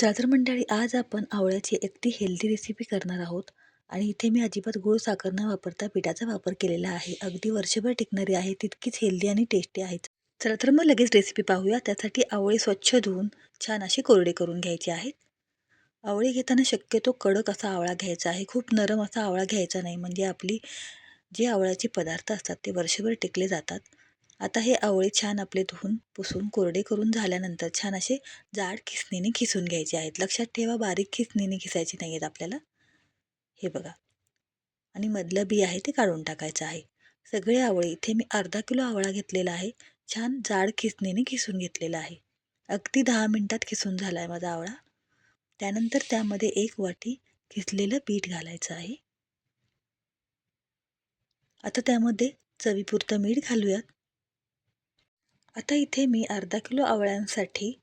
चादर मंडळी आज आपण आवळ्याची अगदी हेल्दी रेसिपी करणार आहोत. आणि इथे मी अजिबात गूळ साखर न वापरता पिठाचा वापर केलेला आहे. अगदी वर्षभर टिकणारी आहे तितकीच हेल्दी आणि टेस्टी आहे. चला तर मग लगेच रेसिपी पाहूया. त्यासाठी आवळे स्वच्छ धुवून छान असे कोरडे करून घ्यायचे आहेत. आवळे घेताना शक्यतो कडक असा आवळा घ्यायचा आहे. खूप नरम असा आवळा घ्यायचा नाही. म्हणजे आपली जे आवळ्याचे पदार्थ असतात ते वर्षभर टिकले जातात. आता हे आवळे छान आपले धुवून पुसून कोरडे करून झाल्यानंतर छान असे जाड खिसणीने खिसून घ्यायचे आहेत. लक्षात ठेवा बारीक खिसणीने खिसायचे नाही आहेत आपल्याला. हे बघा. आणि मधलं बी आहे ते काढून टाकायचं आहे. सगळे आवळे इथे मी अर्धा किलो आवळा घेतलेला आहे. छान जाड खिसणीने खिसून घेतलेला आहे. अगदी दहा मिनटात खिसून झाला आहे माझा आवळा. त्यानंतर त्यामध्ये एक वाटी खिसलेलं पीठ घालायचं आहे. आता त्यामध्ये चवीपुरतं मीठ घालूयात. आता इथे मी अर्धा किलो आवळ्यांसाठी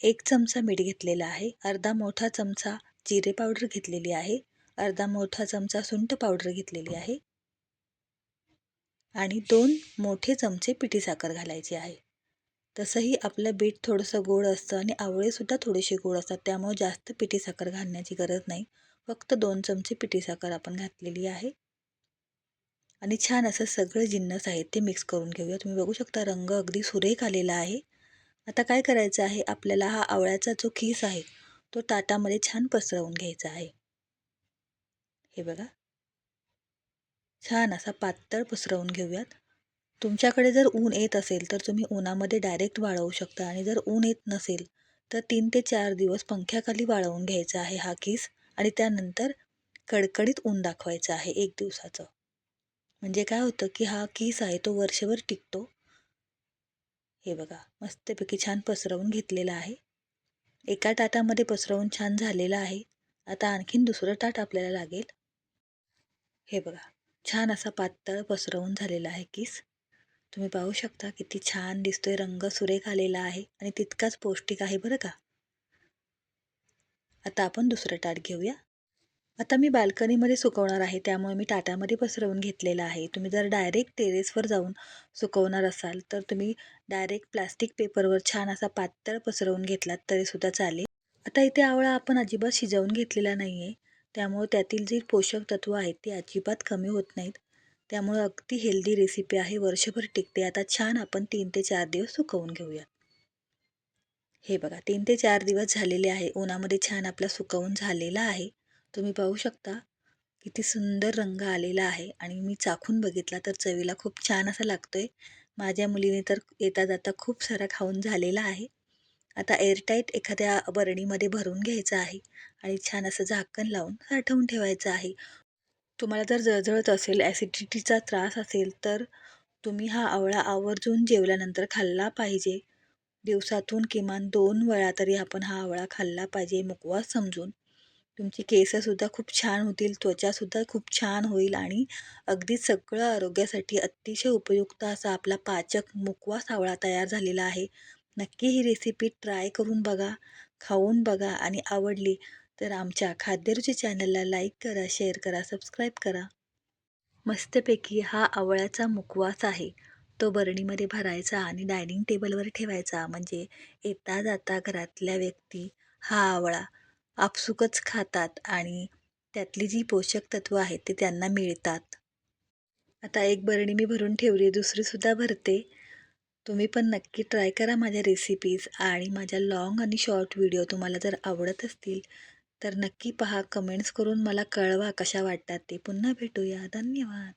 एक चमचा मीठ घेतलेला आहे. अर्धा मोठा चमचा जिरे पावडर घेतलेली आहे. अर्धा मोठा चमचा सुंठ पावडर घेतलेली आहे. आणि दोन मोठे चमचे पिठी साखर घालायची आहे. तसंही आपलं बीट थोडंसं गोड असतं आणि आवळेसुद्धा थोडेसे गोड असतात. त्यामुळे जास्त पिठी साखर घालण्याची गरज नाही. फक्त दोन चमचे पिठी साखर आपण घातलेली आहे. आणि छान असं सगळं जिन्नस आहेत ते मिक्स करून घेऊया. तुम्ही बघू शकता रंग अगदी सुरेख आलेला आहे. आता काय करायचं आहे? आपल्याला हा आवळ्याचा जो खीस आहे तो ताटामध्ये छान पसरवून घ्यायचा आहे. हे बघा. छान असा पातळ पसरवून घेऊयात. तुमच्याकडे जर ऊन येत असेल तर तुम्ही उन्हामध्ये डायरेक्ट वाळवू शकता. आणि जर ऊन येत नसेल तर तीन ते चार दिवस पंख्याखाली वाळवून घ्यायचा आहे हा किस आणि त्यानंतर कडकडीत ऊन दाखवायचं आहे एक दिवसाचं. म्हणजे काय होतं की हा किस आहे तो वर्षभर टिकतो. हे बघा मस्तपैकी छान पसरवून घेतलेला आहे. एका ताटामध्ये पसरवून छान झालेला आहे. आता आणखीन दुसरं ताट आपल्याला लागेल. हे बघा छान असा पातळ पसरवून झालेला आहे किस. तुम्ही पाहू शकता किती छान दिसतोय रंग सुरेख आलेला आहे आणि तितकाच पौष्टिक आहे बरं का. आता आपण दुसरं ताट घेऊया. आता मी बाल्कनीमध्ये सुकवणार आहे त्यामुळे मी टाट्यामध्ये पसरवून घेतलेलं आहे. तुम्ही जर डायरेक्ट टेरेसवर जाऊन सुकवणार असाल तर तुम्ही डायरेक्ट प्लास्टिक पेपरवर छान असा पातळ पसरवून घेतलात तरीसुद्धा चालेल. आता इथे आवळा आपण अजिबात शिजवून घेतलेला नाही आहे त्यामुळे त्यातील जी पोषक तत्त्व आहेत ती अजिबात कमी होत नाहीत. त्यामुळे अगदी हेल्दी रेसिपी आहे वर्षभर टिकते. आता छान आपण तीन ते चार दिवस सुकवून घेऊया हे बघा तीन ते चार दिवस झालेले आहे. उन्हामध्ये छान आपला सुकवून झालेला आहे. तुम्ही पाहू शकता किती सुंदर रंग आलेला आहे आणि मी चाखून बघितला तर चवीला खूप छान असा लागतो आहे माझ्या मुलीने तर येता जाता खूप सारा खाऊन झालेला आहे. आता एअरटाईट एखाद्या बरणीमध्ये भरून घ्यायचं आहे आणि छान असं झाकण लावून साठवून ठेवायचं आहे. तुम्हाला जर जळजळत असेल ॲसिडिटीचा त्रास असेल तर तुम्ही हा आवळा आवर्जून जेवल्यानंतर खाल्ला पाहिजे. दिवसातून किमान दोन वेळा तरी आपण हा आवळा खाल्ला पाहिजे मुकवास समजून. तुमची केसंसुद्धा खूप छान होतील त्वचासुद्धा खूप छान होईल आणि अगदी सगळं आरोग्यासाठी अतिशय उपयुक्त असा आपला पाचक मुकवा सावळा तयार झालेला आहे. नक्की ही रेसिपी ट्राय करून बघा खाऊन बघा आणि आवडली तर आमच्या खाद्यरुची चॅनलला लाईक करा शेअर करा सबस्क्राईब करा. मस्तपैकी हा आवळ्याचा मुकवास आहे. तो बरणीमध्ये भरायचा आणि डायनिंग टेबलवर ठेवायचा. म्हणजे येता जाता घरातल्या व्यक्ती हा आवळा आपसुकच खातात आणि त्यातली जी पोषक तत्व आहेत ते त्यांना मिळतात. आता एक बरणी मी भरून ठेवली दुसरीसुद्धा भरते. तुम्ही पण नक्की ट्राय करा माझ्या रेसिपीज आणि माझ्या लाँग आणि शॉर्ट व्हिडिओ तुम्हाला जर आवडत असतील तर नक्की पहा कमेंट्स करून मला कळवा कशा वाटतात ते. पुन्हा भेटूया. धन्यवाद.